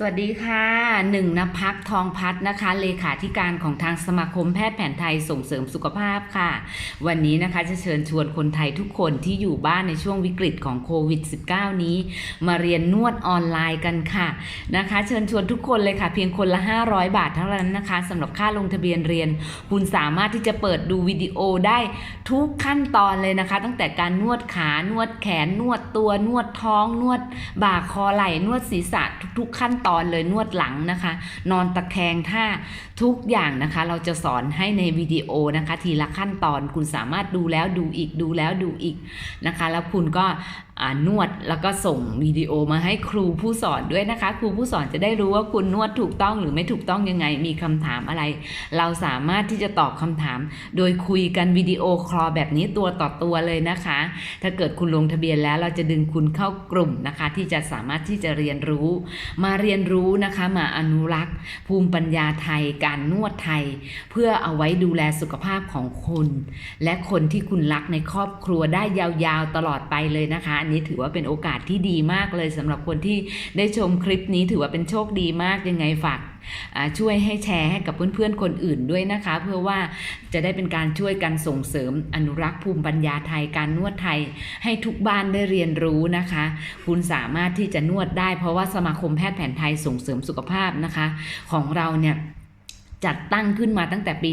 สวัสดีค่ะหนึ่งนภักทองพัฒน์นะคะ เลขาธิการของทางสมาคมแพทย์แผนไทยส่งเสริมสุขภาพค่ะ วันนี้นะคะจะเชิญชวนคนไทยทุกคนที่อยู่บ้านในช่วงวิกฤตของโควิด -19 นี้ มาเรียนนวดออนไลน์กันค่ะนะคะ เชิญชวนทุกคนเลยค่ะ เพียงคนละ 500 บาทเท่านั้นนะคะสำหรับค่าลงทะเบียนเรียน คุณสามารถที่จะเปิดดูวิดีโอได้ทุกขั้นตอนเลยนะคะ ตั้งแต่การนวดขานวดแขนนวดตัวนวดท้อง นวดบ่าคอไหล่นวดศีรษะทุก ๆ ขั้นตอนอนเลยนวดหลังนะคะ นอนตะแคงท่าทุกอย่างนะคะ เราจะสอนให้ในวิดีโอนะคะ ทีละขั้นตอนคุณสามารถดูแล้วดูอีกดูแล้วดูอีกนะคะ แล้วคุณก็ นวดแล้วก็ส่งวิดีโอมาให้ครูผู้สอนด้วยนะคะ ครูผู้สอนจะได้รู้ว่าคุณนวดถูกต้องหรือไม่ถูกต้องยังไงมีคำถามอะไร เราสามารถที่จะตอบคำถาม โดยคุยกันวิดีโอคอลแบบนี้ตัวต่อตัวเลยนะคะ ถ้าเกิดคุณลงทะเบียนแล้วเราจะดึงคุณเข้ากลุ่มนะคะ ที่จะสามารถที่จะเรียนรู้ มาเรียนรู้นะคะมาอนุรักษ์ ภูมิปัญญาไทย การนวดไทย เพื่อเอาไว้ดูแลสุขภาพของคุณ และคนที่คุณรักในครอบครัวได้ยาวๆตลอดไปเลยนะคะนี้ถือว่าเป็นโอกาสที่ดีมากเลยสำหรับคนที่ได้ชมคลิปนี้ถือว่าเป็นโชคดีมากยังไงฝากช่วยให้แชร์ให้กับเพื่อนๆคนอื่นด้วยนะคะ เพื่อว่าจะได้เป็นการช่วยกันส่งเสริมอนุรักษ์ภูมิปัญญาไทยการนวดไทย ให้ทุกบ้านได้เรียนรู้นะคะ คุณสามารถที่จะนวดได้ เพราะว่าสมาคมแพทย์แผนไทยส่งเสริมสุขภาพนะคะ ของเราเนี่ย จัดตั้งขึ้นมาตั้งแต่ปี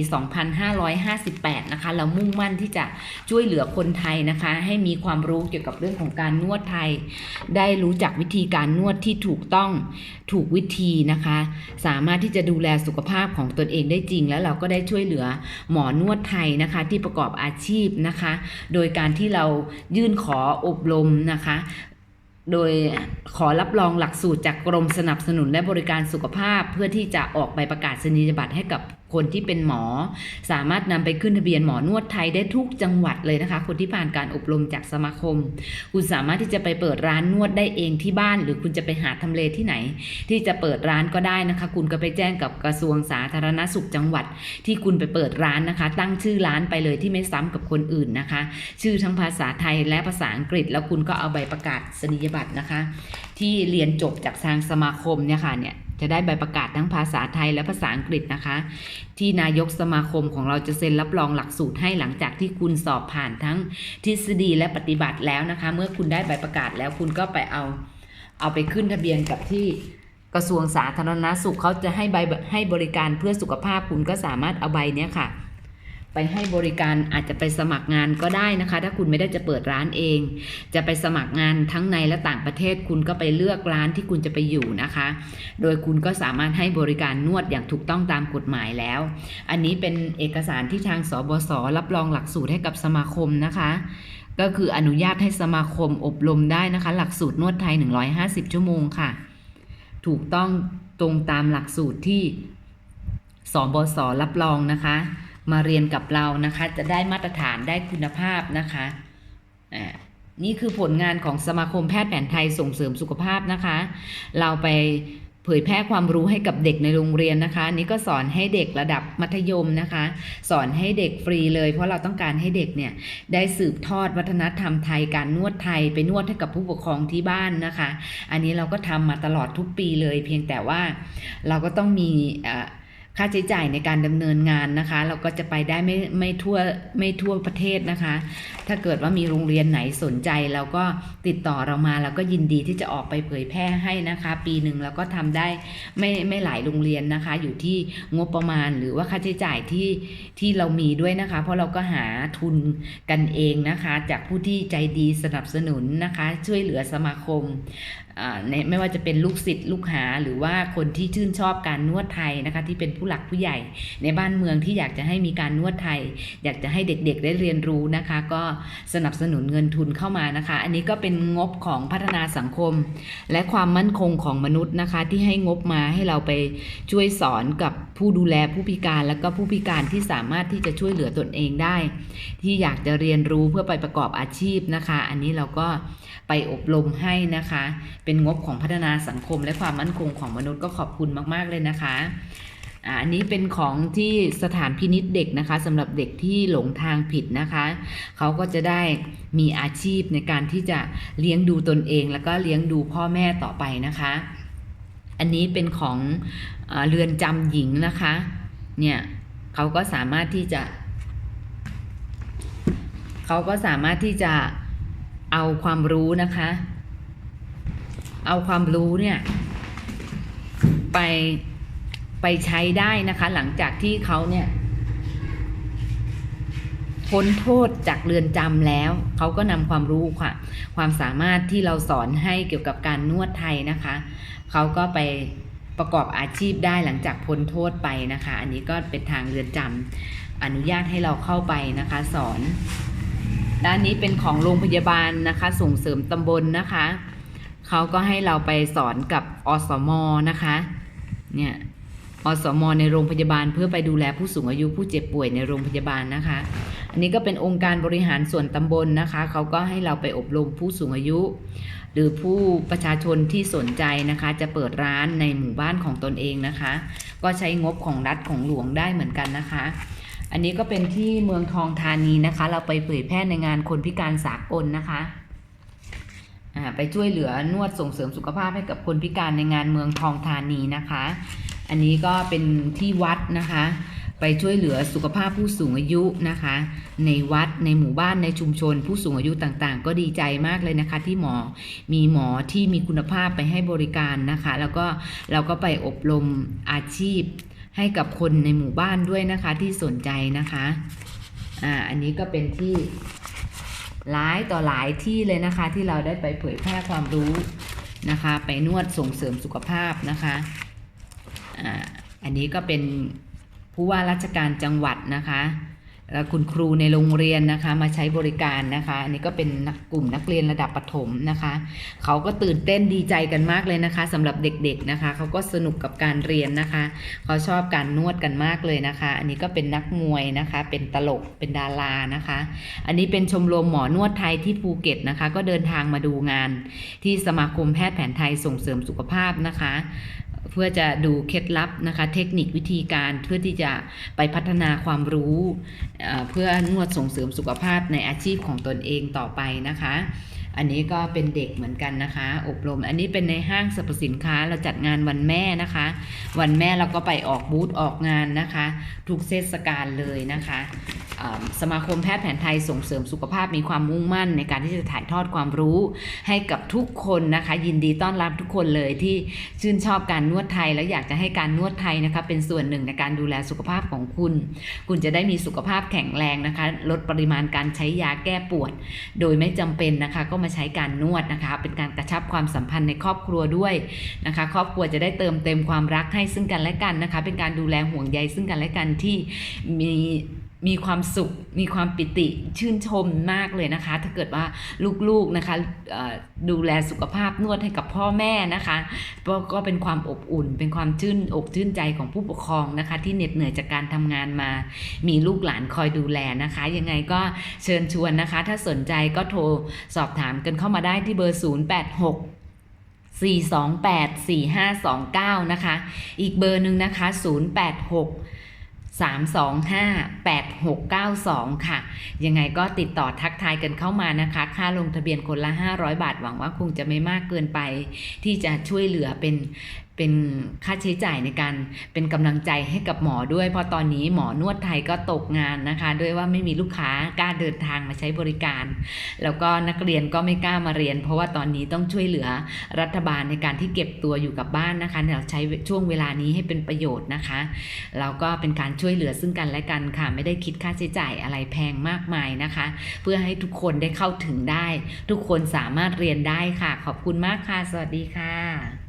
2558 นะคะ เรามุ่งมั่นที่จะช่วยเหลือคนไทยนะคะ ให้มีความรู้เกี่ยวกับเรื่องของการนวดไทย ได้รู้จักวิธีการนวดที่ถูกต้องถูกวิธีนะคะ สามารถที่จะดูแลสุขภาพของตนเองได้จริง แล้วเราก็ได้ช่วยเหลือหมอนวดไทยนะคะ ที่ประกอบอาชีพนะคะ โดยการที่เรายื่นขออบรมนะคะ โดยขอรับรองหลักสูตรจากกรมสนับสนุนและบริการสุขภาพ เพื่อที่จะออกใบประกาศนียบัตรให้กับคนที่เป็นหมอ สามารถนำไปขึ้นทะเบียนหมอนวดไทยได้ทุกจังหวัดเลยนะคะ คนที่ผ่านการอบรมจากสมาคม คุณสามารถที่จะไปเปิดร้านนวดได้เองที่บ้าน หรือคุณจะไปหาทำเลที่ไหน ที่จะเปิดร้านก็ได้นะคะ คุณก็ไปแจ้งกับกระทรวงสาธารณสุขจังหวัด ที่คุณไปเปิดร้านนะคะ ตั้งชื่อร้านไปเลยที่ไม่ซ้ำกับคนอื่นนะคะ ชื่อทั้งภาษาไทยและภาษาอังกฤษ แล้วคุณก็เอาใบประกาศสนียบัตรนะคะ ที่เรียนจบจากทางสมาคมเนี่ยค่ะเนี่ย จะได้ใบประกาศทั้งภาษาไทยและภาษาอังกฤษนะคะ ที่นายกสมาคมของเราจะเซ็นรับรองหลักสูตรให้หลังจากที่คุณสอบผ่านทั้งทฤษฎีและปฏิบัติแล้วนะคะ เมื่อคุณได้ใบประกาศแล้วคุณก็ไปเอา เอาไปขึ้นทะเบียนกับที่กระทรวงสาธารณสุขเขาจะให้ใบให้บริการเพื่อสุขภาพคุณก็สามารถเอาใบเนี้ยค่ะ ไปให้บริการอาจจะไปสมัครงานก็ได้นะคะ ถ้าคุณไม่ได้จะเปิดร้านเอง จะไปสมัครงานทั้งในและต่างประเทศ คุณก็ไปเลือกร้านที่คุณจะไปอยู่นะคะ โดยคุณก็สามารถให้บริการนวดอย่างถูกต้องตามกฎหมายแล้ว อันนี้เป็นเอกสารที่ทางสบศรับรองหลักสูตรให้กับสมาคมนะคะ ก็คืออนุญาตให้สมาคมอบรมได้นะคะ หลักสูตรนวดไทย 150 ชั่วโมงค่ะ ถูกต้องตรงตามหลักสูตรที่สบศรับรองนะคะ มาเรียนกับเรานะคะ จะได้มาตรฐานได้คุณภาพนะคะอ่านี่คือผลงานของสมาคมแพทย์แผนไทยส่งเสริมสุขภาพนะคะ เราไปเผยแพร่ความรู้ให้กับเด็กในโรงเรียนนะคะ นี่ก็สอนให้เด็กระดับมัธยมนะคะ สอนให้เด็กฟรีเลย เพราะเราต้องการให้เด็กเนี่ยได้สืบทอดวัฒนธรรมไทยการนวดไทยไปนวดให้กับผู้ปกครองที่บ้านนะคะ อันนี้เราก็ทำมาตลอดทุกปีเลย เพียงแต่ว่าเราก็ต้องมีอ่า ค่าใช้จ่ายในการดำเนินงานนะคะ เราก็จะไปได้ไม่ไม่ทั่วไม่ทั่วประเทศนะคะ ถ้าเกิดว่ามีโรงเรียนไหนสนใจเราก็ติดต่อเรามาเราก็ยินดีที่จะออกไปเผยแพร่ให้นะคะ ปีหนึ่งเราก็ทำได้ไม่ไม่หลายโรงเรียนนะคะ อยู่ที่งบประมาณหรือว่าค่าใช้จ่ายที่ที่เรามีด้วยนะคะ เพราะเราก็หาทุนกันเองนะคะ จากผู้ที่ใจดีสนับสนุนนะคะ ช่วยเหลือสมาคม ไม่ว่าจะเป็นลูกศิษย์ลูกหาหรือว่าคนที่ชื่นชอบการนวดไทยนะคะที่เป็นผู้หลักผู้ใหญ่ ในบ้านเมืองที่อยากจะให้มีการนวดไทย อยากจะให้เด็กๆได้เรียนรู้นะคะ ก็สนับสนุนเงินทุนเข้ามานะคะ อันนี้ก็เป็นงบของพัฒนาสังคม และความมั่นคงของมนุษย์นะคะ ที่ให้งบมาให้เราไปช่วยสอนกับผู้ดูแลผู้พิการ แล้วก็ผู้พิการที่สามารถที่จะช่วยเหลือตนเองได้ ที่อยากจะเรียนรู้เพื่อไปประกอบอาชีพนะคะ อันนี้เราก็ไปอบรมให้นะคะเป็นงบของพัฒนาสังคมและความมั่นคงของมนุษย์ก็ขอบคุณมาก ๆ เลยนะคะอันนี้เป็นของที่สถานพินิษเด็กนะคะสำหรับเด็กที่หลงทางผิดนะคะ เขาก็จะได้มีอาชีพในการที่จะเลี้ยงดูตนเอง แล้วก็เลี้ยงดูพ่อแม่ต่อไปนะคะ อันนี้เป็นของอเรือนจำหญิงนะคะ เนี่ยเขาก็สามารถที่จะ เขาก็สามารถที่จะเอาความรู้นะคะ เอาความรู้เนี่ยไปไปใช้ได้นะคะ หลังจากที่เขาเนี่ยพ้นโทษจากเรือนจำแล้ว เขาก็นำความรู้ค่ะ ความสามารถที่เราสอนให้เกี่ยวกับการนวดไทยนะคะ เขาก็ไปประกอบอาชีพได้หลังจากพ้นโทษไปนะคะ อันนี้ก็เป็นทางเรือนจำอนุญาตให้เราเข้าไปนะคะ สอน ด้านนี้เป็นของโรงพยาบาลนะคะ ส่งเสริมตำบลนะคะ เขาก็ให้เราไปสอนกับอสมนะคะเนี่ยอสมในโรงพยาบาลเพื่อไปดูแลผู้สูงอายุผู้เจ็บป่วยในโรงพยาบาลนะคะ อันนี้ก็เป็นองค์การบริหารส่วนตำบลนะคะ เขาก็ให้เราไปอบรมผู้สูงอายุ หรือผู้ประชาชนที่สนใจนะคะ จะเปิดร้านในหมู่บ้านของตนเองนะคะ ก็ใช้งบของรัฐของหลวงได้เหมือนกันนะคะ อันนี้ก็เป็นที่เมืองทองธานีนะคะ เราไปเผยแพร่ในงานคนพิการสากลนะคะ ไปช่วยเหลือนวดส่งเสริมสุขภาพให้กับคนพิการในงานเมืองทองธานีนะคะ อันนี้ก็เป็นที่วัดนะคะ ไปช่วยเหลือสุขภาพผู้สูงอายุนะคะ ในวัดในหมู่บ้านในชุมชน ผู้สูงอายุต่างๆ ก็ดีใจมากเลยนะคะ ที่หมอมีหมอที่มีคุณภาพไปให้บริการนะคะ แล้วก็เราก็ไปอบรมอาชีพให้กับคนในหมู่บ้านด้วยนะคะที่สนใจนะคะอ่าอันนี้ก็เป็นที่ หลายต่อหลายที่เลยนะคะที่เราได้ไปเผยแพร่ความรู้นะคะ ไปนวดส่งเสริมสุขภาพนะคะอ่าอันนี้ก็เป็นผู้ว่าราชการจังหวัดนะคะ คุณครูในโรงเรียนนะคะมาใช้บริการนะคะอันนี้ก็เป็นนักกลุ่มนักเรียนระดับประถมนะคะเขาก็ตื่นเต้นดีใจกันมากเลยนะคะสำหรับเด็กๆนะคะเขาก็สนุกกับการเรียนนะคะเขาชอบการนวดกันมากเลยนะคะ อันนี้ก็เป็นนักมวยนะคะ เป็นตลกเป็นดารานะคะ อันนี้เป็นชมรมหมอนวดไทยที่ภูเก็ตนะคะ ก็เดินทางมาดูงาน ที่สมาคมแพทย์แผนไทยส่งเสริมสุขภาพนะคะ เพื่อจะดูเคล็ดลับนะคะ เทคนิควิธีการเพื่อที่จะไปพัฒนาความรู้เพื่อนวดส่งเสริมสุขภาพในอาชีพของตนเองต่อไปนะคะ อันนี้ก็เป็นเด็กเหมือนกันนะคะ อบรม อันนี้เป็นในห้างสรรพสินค้าเราจัดงานวันแม่นะคะ วันแม่เราก็ไปออกบูธออกงานนะคะ ทุกเทศกาลเลยนะคะสมาคมแพทย์แผนไทยส่งเสริมสุขภาพมีความมุ่งมั่น ในการที่จะถ่ายทอดความรู้ให้กับทุกคนนะคะ ยินดีต้อนรับทุกคนเลยที่ชื่นชอบการนวดไทย แล้วอยากจะให้การนวดไทยนะคะเป็นส่วนหนึ่งในการดูแลสุขภาพของคุณ คุณจะได้มีสุขภาพแข็งแรงนะคะ ลดปริมาณการใช้ยาแก้ปวด โดยไม่จำเป็นนะคะก็มาใช้การนวดนะคะ เป็นการกระชับความสัมพันธ์ในครอบครัวด้วยนะคะ ครอบครัวจะได้เติมเต็มความรักให้ซึ่งกันและกันนะคะ เป็นการดูแลห่วงใยซึ่งกันและกันที่มี มีความสุข มีความปิติชื่นชมมากเลยนะคะ ถ้าเกิดว่าลูกๆนะคะดูแลสุขภาพนวดให้กับพ่อแม่นะคะก็ก็เป็นความอบอุ่น เป็นความชื่นอกชื่นใจของผู้ปกครองนะคะ ที่เหน็ดเหนื่อยจากการทำงานมา มีลูกหลานคอยดูแลนะคะ ยังไงก็เชิญชวนนะคะ ถ้าสนใจก็โทรสอบถามกันเข้ามาได้ที่เบอร์ 086 428 4529 นะคะ อีกเบอร์หนึ่งนะคะ 086 325 8692 ค่ะ ยังไงก็ติดต่อทักทายกันเข้ามานะคะ ค่าลงทะเบียนคนละ 500 บาท หวังว่าคงจะไม่มากเกินไป ที่จะช่วยเหลือเป็น เป็นค่าใช้จ่ายในการเป็นกำลังใจให้กับหมอด้วย เพราะตอนนี้หมอนวดไทยก็ตกงานนะคะ ด้วยว่าไม่มีลูกค้ากล้าเดินทางมาใช้บริการ แล้วก็นักเรียนก็ไม่กล้ามาเรียน เพราะว่าตอนนี้ต้องช่วยเหลือรัฐบาลในการที่เก็บตัวอยู่กับบ้านนะคะเราใช้ช่วงเวลานี้ให้เป็นประโยชน์นะคะแล้วก็เป็นการช่วยเหลือซึ่งกันและกันค่ะ ไม่ได้คิดค่าใช้จ่ายอะไรแพงมากมายนะคะ เพื่อให้ทุกคนได้เข้าถึงได้ ทุกคนสามารถเรียนได้ค่ะ ขอบคุณมากค่ะ สวัสดีค่ะ